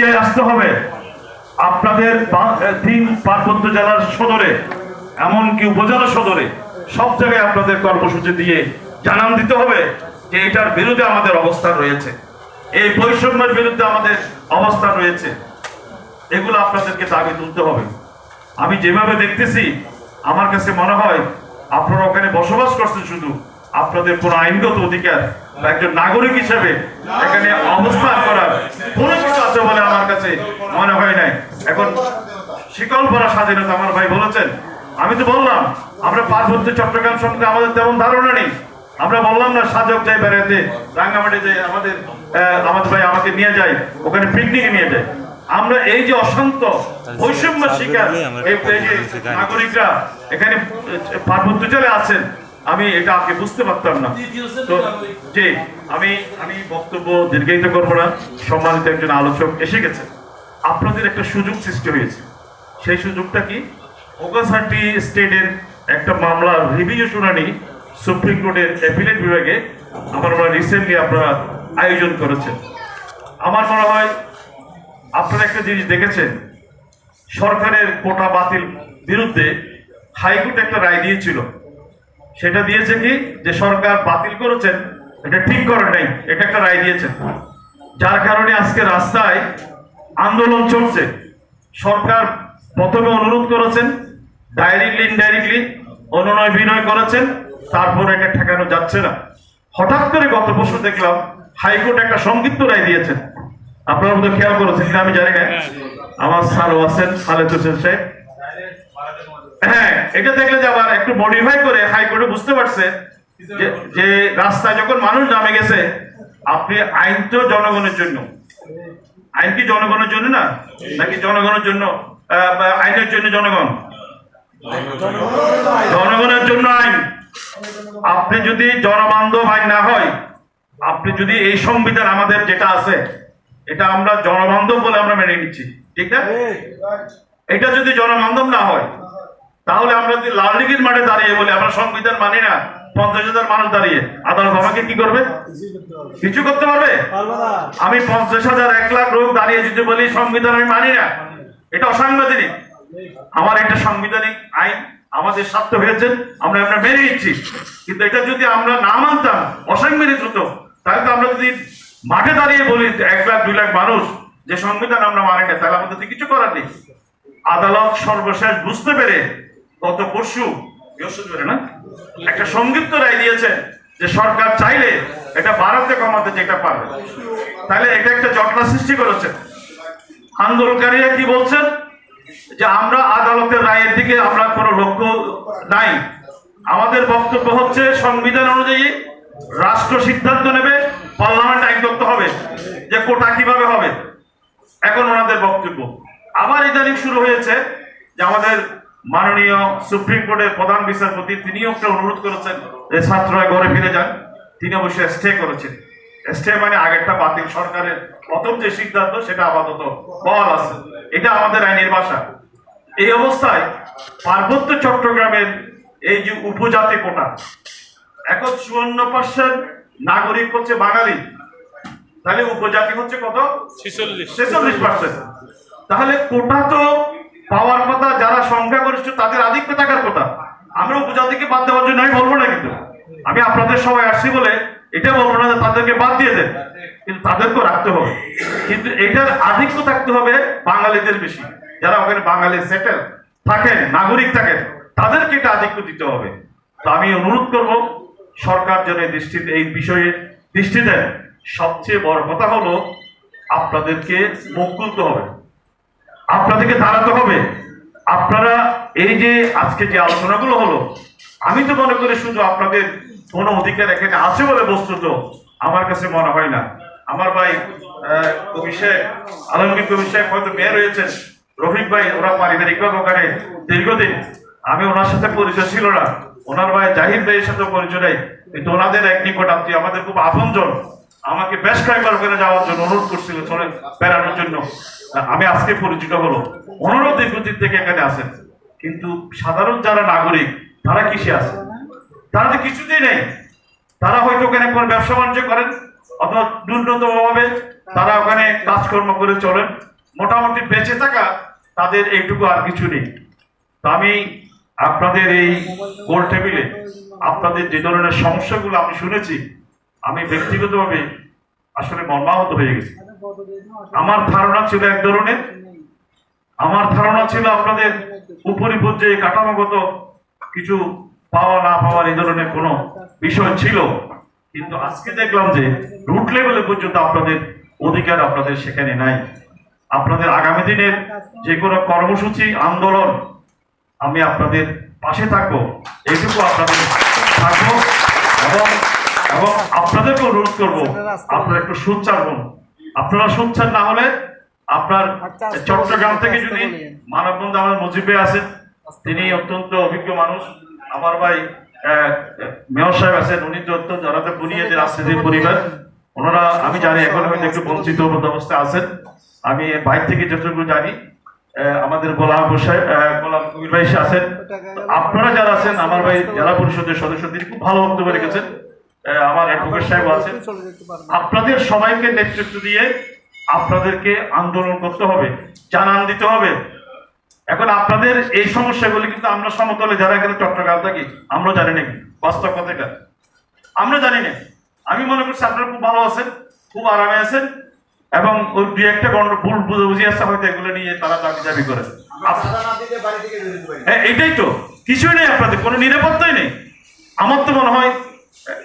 এগিয়ে আসতে হবে। আপনাদের তিন পার্বত্য জেলার সদরে, এমনকি উপজেলা সদরে, সব জায়গায় আপনাদের কর্মসূচি দিয়ে জানান দিতে হবে যে এটার বিরুদ্ধে আমাদের অবস্থান রয়েছে। এই বৈষম্যের বিরুদ্ধে আমাদের অবস্থান রয়েছে। এগুলো আপনাদেরকে দাবি তুলতে হবে। আমি যেভাবে দেখতেছি, আমার কাছে মনে হয় আপনারা ওখানে বসবাস করছেন শুধু, আপনাদের কোনো আইনগত অধিকার একজন নাগরিক হিসেবে এখানে অবস্থান করার কোনো কিছু আছে বলে আমার কাছে মনে হয় নাই। এখন শিকল পরা স্বাধীনতা আমার ভাই বলেছেন। আমি তো বললাম আমরা পার্বত্য চট্টগ্রাম সম্পর্কে আমাদের তেমন ধারণা নেই। আমরা বললাম না সাজক যাই বেড়াতে রাঙ্গামাটিতে আমাদের আহ, আমাদের ভাই আমাকে নিয়ে যায় ওখানে পিকনিকে নিয়ে যায়। আমরা এই যে অশান্ত বৈষম্য শিকার এই নাগরিকরা এখানে পার্বত্য জেলে আছেন আমি এটা আগে বুঝতে পারতাম না। তো জি আমি আমি বক্তব্য দীর্ঘায়িত করব না। সম্মানিত একজন আলোচক এসে গেছে। আপনাদের একটা সুযোগ সৃষ্টি হয়েছে। সেই সুযোগটা কি? ওগাসাটি স্টেটের একটা মামলার রিভিউ শুনানি সুপ্রিম কোর্টের অ্যাপিলেট বিভাগে আমার মনে হয় রিসেন্টলি আপনারা আয়োজন করেছেন। আমার মনে হয় আপনারা একটা জিনিস দেখেছেন সরকারের কোটা বাতিল বিরুদ্ধে হাইকোর্ট একটা রায় দিয়েছিল। সেটা দিয়েছে কি? যে সরকার বাতিল করেছেন, এটা ঠিক করে নাই, এটা একটা রায় দিয়েছেন। যার কারণে আজকে রাস্তায় আন্দোলন চলছে। সরকার প্রথমে অনুরোধ করেছেন ডাইরেক্টলি ইনডাইরেক্টলি অনুনয় বিনয় করেছেন, তারপরে এটা ঠেকানো যাচ্ছে না। হঠাৎ করে গত বছর দেখলাম, হাইকোর্ট একটা সংক্ষিপ্ত রায় দিয়েছেন। আপনারা খেয়াল করেছেন আমি জানি না। আমার স্যার আছেন খালেদ হোসেন সাহেব হ্যাঁ এটা দেখলে যে আবার একটু মডিফাই করে হাইকোর্টে বুঝতে পারছে যে- রাস্তায় যখন মানুষ নামে গেছে আপনি আইন তো জনগণের জন্য। আইন কি জনগণের জন্য না? নাকি জনগণের জন্য আইনের জন্য জনগণ? জনগণের জন্য আইন। আপনি যদি জনবান্ধব আইন না হয় আপনি যদি এই সংবিধান আমাদের যেটা আছে এটা আমরা জনবান্ধব বলে আমরা মেনে নিচ্ছি। ঠিক না? এটা যদি জনবান্ধব না হয় তাহলে আমরা যদি লাল লীগের মাঠে দাঁড়িয়ে বলি আমরা সংবিধান মানি না পঞ্চাশ হাজার মানুষ দাঁড়িয়ে আদালত আমাকে কি করবে? কিছু করতে পারবে? আমি পঞ্চাশ হাজার এক লাখ লোক দাঁড়িয়ে যদি বলি সংবিধান আমি মানি না এটা অসাংবিধানিক। আমার একটা সাংবিধানিক আইন আমাদের স্বার্থ হয়েছে আমরা আমরা মেনে নিচ্ছি। কিন্তু এটা যদি আমরা না মানতাম অসাংবিধানিক হতো তাহলে তো আমরা যদি মাঠে দাঁড়িয়ে বলি এক লাখ দুই লাখ মানুষ যে সংবিধান আমরা মানি না তাহলে আমাদের কিছু করার নেই। আদালত সর্বশেষ বুঝতে পেরে গত পরশু, বৃহস্পতিবারে না, একটা রায় দিয়েছে যে সরকার চাইলে এটা বাড়াতে কমাতে যেটা পারবে। তাহলে এটা একটা জটলা সৃষ্টি করেছে। আন্দোলনকারীরা কি বলছেন যে আমরা আদালতের রায়ের দিকে আমরা কোনো লক্ষ্য নাই। আমাদের বক্তব্য হচ্ছে, সংবিধান অনুযায়ী রাষ্ট্র সিদ্ধান্ত নেবে, পার্লামেন্ট আইন করতে হবে, যে কোটা কীভাবে হবে। এখন ওনাদের বক্তব্য। আবার ইদানিং শুরু হয়েছে যে আমাদের মাননীয় সুপ্রিম কোর্টের প্রধান বিচারপতি তিনিও একটা অনুরোধ করেছেন যে ছাত্ররা ঘরে ফিরে যান। তিনি অবশ্যই স্টে করেছেন। স্টে মানে আগেরটা বাতিল সরকারের প্রথম যে সিদ্ধান্ত সেটা আপাতত বহাল আছে। এটা আমাদের আইনের ভাষা। এই অবস্থায় পার্বত্য চট্টগ্রামের এই যে উপজাতি কোটা এখন চুয়ান্ন পার্সেন্ট নাগরিক হচ্ছে বাঙালি। তাহলে উপজাতি হচ্ছে কত? ছেচল্লিশ। ছেচল্লিশ পার্সেন্ট। তাহলে কোটা তো পাওয়ার কথা, যারা সংখ্যাগরিষ্ঠ তাদের আধিক্য থাকার কথা। আমরা উপজাতিকে বাদ দেওয়ার জন্য আমি বলব না কিন্তু। আমি আপনাদের সবাই আসছি বলে এটা বলব না যে তাদেরকে বাদ দিয়ে দেন। কিন্তু তাদেরকেও রাখতে হবে। কিন্তু এটার আধিক্য থাকতে হবে বাঙালিদের বেশি। যারা ওখানে বাঙালি সেটেল থাকেন, নাগরিক থাকেন, তাদেরকে এটা আধিক্য দিতে হবে। তো আমি অনুরোধ করব, সরকার যেন এই দৃষ্টিতে, এই বিষয়ে দৃষ্টি দেন। সবচেয়ে বড় কথা হলো, আপনাদেরকে মুখ খুলতে হবে। আপনাদেরকে দাঁড়াতে হবে। আপনারা এই যে আজকে যে আলোচনাগুলো হলো, আমি তো মনে করি শুধু আপনাদের কোনো অধিকার এখানে আছে বলে বস্তুত, আমার কাছে মনে হয় না। আমার ভাই কবি শেখ আলমগীর কবি শেখ হয়তো রয়েছেন রফিক ভাই, ওরা ওখানে দীর্ঘদিন। আমি ওনার সাথে পরিচয় ছিল না। ওনার ভাই জাহিদ ভাইয়ের সাথে পরিচয় নেই। কিন্তু ওনাদের এক নিকট আমাদের খুব আপনজন। আমাকে বেশ কয়েকবার ওখানে যাওয়ার জন্য অনুরোধ করছিল বেড়ানোর জন্য। আমি আজকে পরিচিত হলো। ওনারও দীর্ঘদিন থেকে এখানে আসেন। কিন্তু সাধারণ যারা নাগরিক, তারা কিসে আছে? তারা তো কিছুতেই নেই। তারা হয়তো ওখানে কোনো ব্যবসা বাণিজ্য করেন, অথবা ন্যূনতম ভাবে তারা ওখানে কাজকর্ম করে চলেন। মোটামুটি বেঁচে থাকা তাদের এইটুকু আর কিছু নেই। তো আমি আপনাদের এই গোল টেবিলে, আপনাদের যে ধরনের সমস্যাগুলো আমি শুনেছি, আমি ব্যক্তিগতভাবে আসলে মর্মাহত হয়ে গেছি। আমার ধারণা ছিল এক ধরনের। আমার ধারণা ছিল আপনাদের উপরি পর্যায়ে কাঠামোগত কিছু পাওয়া না পাওয়ার এই ধরনের কোনো বিষয় ছিল। কিন্তু আজকে দেখলাম যে রুট লেভেলে পর্যন্ত আপনাদের অধিকার আপনাদের সেখানে নাই। আপনাদের আগামী দিনের যে কোনো কর্মসূচি, আন্দোলন, আমি আপনাদের পাশে থাকব এইটুকু আপনাদের থাকব এবং এবং অনুরোধ করব, আপনারা একটু সোচ্চার হন। আপনারা শুনছেন না হলে আপনার চট্টগ্রাম থেকে যদি মানববন্ধু আমার মুজিব আছেন তিনি অত্যন্ত অভিজ্ঞ মানুষ। আমার ভাই মেয়র সাহেব আছেন উনি তো অত্যন্ত জনতা বুনিয়াদের রাজনীতির পরিবার। ওনারা আমি জানি এখন হয়তো একটু বঞ্চিত অবস্থায় আছেন। আমি বাইরে থেকে যতটুকু জানি আমাদের গোলাম আহ, গোলাম কবির ভাই আছেন। আপনারা যারা আছেন আমার ভাই জেলা পরিষদের সদস্য তিনি খুব ভালো বক্তব্য রেখেছেন। আমার অ্যাডভোকেট সাহেব আছেন। আপনাদের সবাইকে নেতৃত্ব দিয়ে আপনাদেরকে আন্দোলন করতে হবে জানান দিতে হবে। এখন আপনাদের এই সমস্যাগুলি কিন্তু আমরা সমতলে যারা এখানে চট্টগ্রাম থাকি আমরা জানি না। বাস্তব কথাটা আমরা জানি না। আমি মনে করছি আপনারা খুব ভালো আছেন খুব আরামে আছেন এবং ওই দুই একটা গন্ড ভুল বুঝে আসছে হয়তো এগুলো নিয়ে তারা দাবি দাবি করে হ্যাঁ এটাই তো। কিছুই নেই আপনাদের কোনো নিরাপত্তাই নেই। আমার তো মনে হয়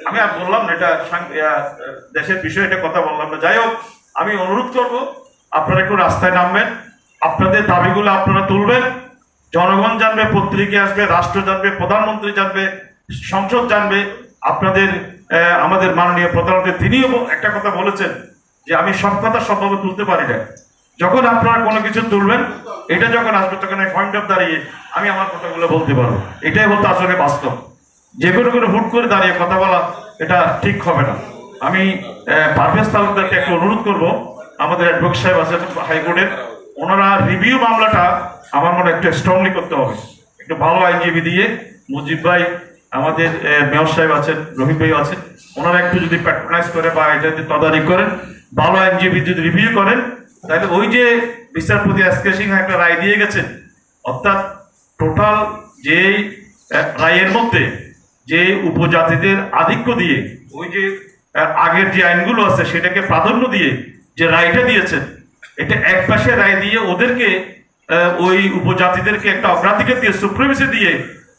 আমি আর বললাম না, এটা দেশের বিষয়ে এটা কথা বললাম না। যাই হোক, আমি অনুরোধ করব, আপনারা একটু রাস্তায় নামবেন, আপনাদের দাবিগুলো আপনারা তুলবেন, জনগণ জানবে, পত্রিকা আসবে, রাষ্ট্র জানবে, প্রধানমন্ত্রী জানবে, সংসদ জানবে, আপনাদের আমাদের মাননীয় প্রধানমন্ত্রী তিনিও একটা কথা বলেছেন যে আমি সব কথা সবভাবে তুলতে পারি না। যখন আপনারা কোনো কিছু তুলবেন, এটা যখন আসবে, তখন আমি পয়েন্ট অফ দাঁড়িয়ে আমি আমার কথাগুলো বলতে পারব। এটাই হতো আসলে বাস্তব। যে কোনো কোনো হুট করে দাঁড়িয়ে কথা বলা এটা ঠিক হবে না। আমি পারভেজ তালুকদারকে একটু অনুরোধ করব। আমাদের অ্যাডভোকেট সাহেব আছেন হাইকোর্টের। ওনারা রিভিউ মামলাটা আমার মনে একটু স্ট্রংলি করতে হবে। একটু ভালো আইনজীবী দিয়ে মুজিব ভাই আমাদের মেয়র সাহেব আছেন রহিম ভাই আছেন ওনারা একটু যদি প্যাট্রোনাইজ করে বা এটা যদি তদারকি করেন ভালো আইনজীবী যদি রিভিউ করেন তাহলে ওই যে বিচারপতি এসকে সিংহ একটা রায় দিয়ে গেছেন অর্থাৎ টোটাল যে আহ, রায়ের মধ্যে যে উপজাতিদের আধিক্য দিয়ে, ওই যে আগের যে আইনগুলো আছে সেটাকে প্রাধান্য দিয়ে যে রায়টা দিয়েছেন, এটা এক পাশে রায় দিয়ে ওদেরকে ওই উপজাতিদেরকে একটা অগ্রাধিকার দিয়ে সুপ্রিমেসি দিয়ে,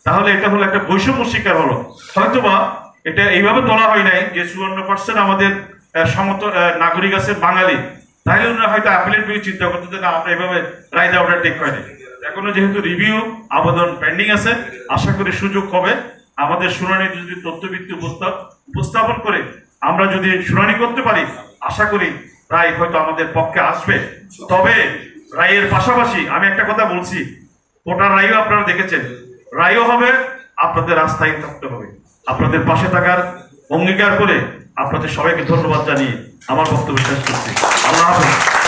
তাহলে এটা হলো একটা বৈষম্য শিকার হলো। হয়তোবা এটা এইভাবে তোলা হয় নাই যে চুয়ান্ন পার্সেন্ট আমাদের সমত নাগরিক আছে বাঙালি। তাহলে ওনারা হয়তো অ্যাপিলের দিকে চিন্তা করতে যে না, আমরা এইভাবে রায় দেওয়াটা ঠিক হয়নি। এখনও যেহেতু রিভিউ আবেদন পেন্ডিং আছে, আশা করি সুযোগ হবে। আমাদের শুনানি যদি তথ্যভিত্তি উপস্থাপ, উপস্থাপন করে আমরা যদি শুনানি করতে পারি, আশা করি রায় হয়তো আমাদের পক্ষে আসবে। তবে রায়ের পাশাপাশি আমি একটা কথা বলছি, কোটা রায়ও আপনারা দেখেছেন। রায়ও হবে, আপনাদের রাস্তায় থাকতে হবে। আপনাদের পাশে থাকার অঙ্গীকার করে আপনাদের সবাইকে ধন্যবাদ জানিয়ে আমার বক্তব্য শেষ করছি। আল্লাহ হাফেজ।